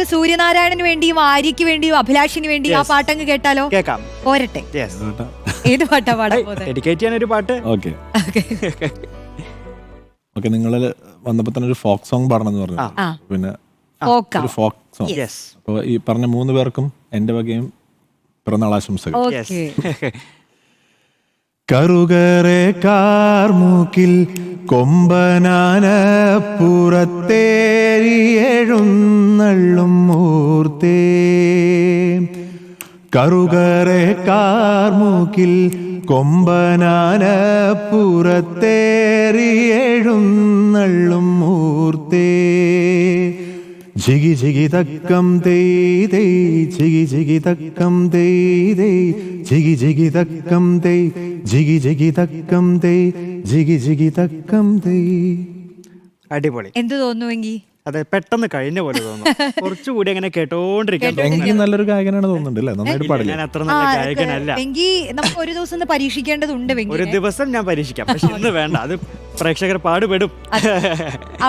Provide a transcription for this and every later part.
നമുക്ക് സൂര്യനാരായണന് വേണ്ടിയും ആര്യയ്ക്ക് വേണ്ടിയും അഭിലാഷിന് വേണ്ടിയും ആ പാട്ട് പാട്ടങ്ങ് കേട്ടാലോ? കേൾക്കാം. പോരട്ടെ. യെസ് ഏത് പാട്ടാ? പാടാൻ പോകുന്നത്? ഡെഡിക്കേറ്റ് ചെയ്യാൻ ഒരു പാട്ട്. ഓക്കെ. Okay. ഓക്കെ നിങ്ങൾ വന്നപ്പോ തന്നെ ഒരു ഫോക്ക് സോങ് പാടണം എന്ന് പറഞ്ഞു പിന്നെ ഒരു ഫോക്ക് സോങ്. യെസ് അപ്പോൾ ഈ പറഞ്ഞ മൂന്ന് പേർക്കും എന്റെ വകയും പിറന്നാൾ ആശംസകൾ. ഓക്കെ. കറുകറെ കാർമൂക്കിൽ കൊമ്പനാന പുറത്തേരി എഴുന്നള്ളും മൂർത്തേ. കറുകറെ കാർമൂക്കിൽ കൊമ്പനാന പുറത്തേറി എഴുന്നള്ളും മൂർത്തേ. ജിഗി ജിഗി തക്കം തേയ് ജിഗി ജിഗി തക്കം തേയ് ജിഗി ജിഗി തക്കം തേയ് ജിഗി ജിഗി തക്കം തേ ജിഗി ജിഗി തക്കം തേ. അടിപൊളി. എന്ത് തോന്നുവെങ്കി അതെ പെട്ടെന്ന് കഴിഞ്ഞ പോലെ തോന്നുന്നു. കുറച്ചുകൂടി അങ്ങനെ കേട്ടോണ്ടിരിക്കാൻ. നല്ലൊരു ഗായകനാണ് തോന്നുന്നുണ്ട് അല്ലേ? നന്നായിട്ട് ഇല്ല, പാടില്ല? ഞാൻ അത്ര നല്ല ഗായകനല്ല. വെങ്കി നമുക്ക് ഒരു ദിവസം ഒന്ന് പരീക്ഷിക്കേണ്ടതുണ്ട് ഒരു ദിവസം ഞാൻ പരീക്ഷിക്കാം. പക്ഷെ ഇന്ന് വേണ്ട അത് പ്രേക്ഷകർ പാടുപെടും.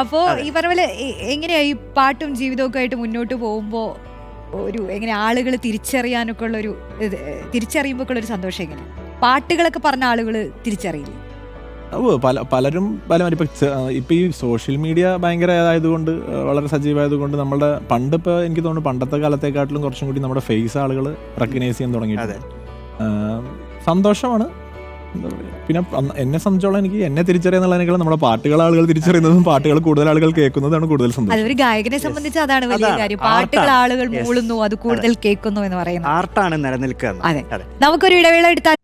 അപ്പോ ഈ പറഞ്ഞ പോലെ എങ്ങനെയാ ഈ പാട്ടും ജീവിതവും ഒക്കെ ആയിട്ട് മുന്നോട്ട് പോകുമ്പോ ഒരു എങ്ങനെ ആളുകൾ തിരിച്ചറിയാനൊക്കെ ഉള്ള ഒരു തിരിച്ചറിയുമ്പോൾ ഒരു സന്തോഷം എങ്ങനെ പാട്ടുകളൊക്കെ പറഞ്ഞ ആളുകൾ തിരിച്ചറിയില്ല? പല പലരും പല ഇപ്പം ഇപ്പം ഈ സോഷ്യൽ മീഡിയ ഭയങ്കര ആയതുകൊണ്ട് വളരെ സജീവമായതുകൊണ്ട് നമ്മുടെ പണ്ട് ഇപ്പോൾ എനിക്ക് തോന്നുന്നു പണ്ടത്തെ കാലത്തെക്കാട്ടിലും കുറച്ചും കൂടി നമ്മുടെ ഫേസ് ആളുകൾ റെക്കഗ്നൈസ് ചെയ്യാൻ തുടങ്ങിയിട്ടുണ്ട്. സന്തോഷമാണ്. പിന്നെ എന്നെ സംബന്ധിച്ചോളം എനിക്ക് എന്നെ തിരിച്ചറിയാന്നുള്ളതിനേക്കാൾ നമ്മുടെ പാട്ടുകൾ ആളുകൾ തിരിച്ചറിയുന്നതും പാട്ടുകൾ കൂടുതൽ ആളുകൾ കേൾക്കുന്നതാണ് കൂടുതൽ സന്തോഷം. ഒരു ഗായകനെ സംബന്ധിച്ച് അതാണ് വലിയ കാര്യം. പാട്ടുകൾ ആളുകൾ മൂളുന്നു അത് കൂടുതൽ കേൾക്കുന്നു എന്ന് പറയുന്നത്. ആർട്ടാണ് നിലനിൽക്കുക. അതെ. നമുക്കൊരു ഇടവേള എടുത്താൽ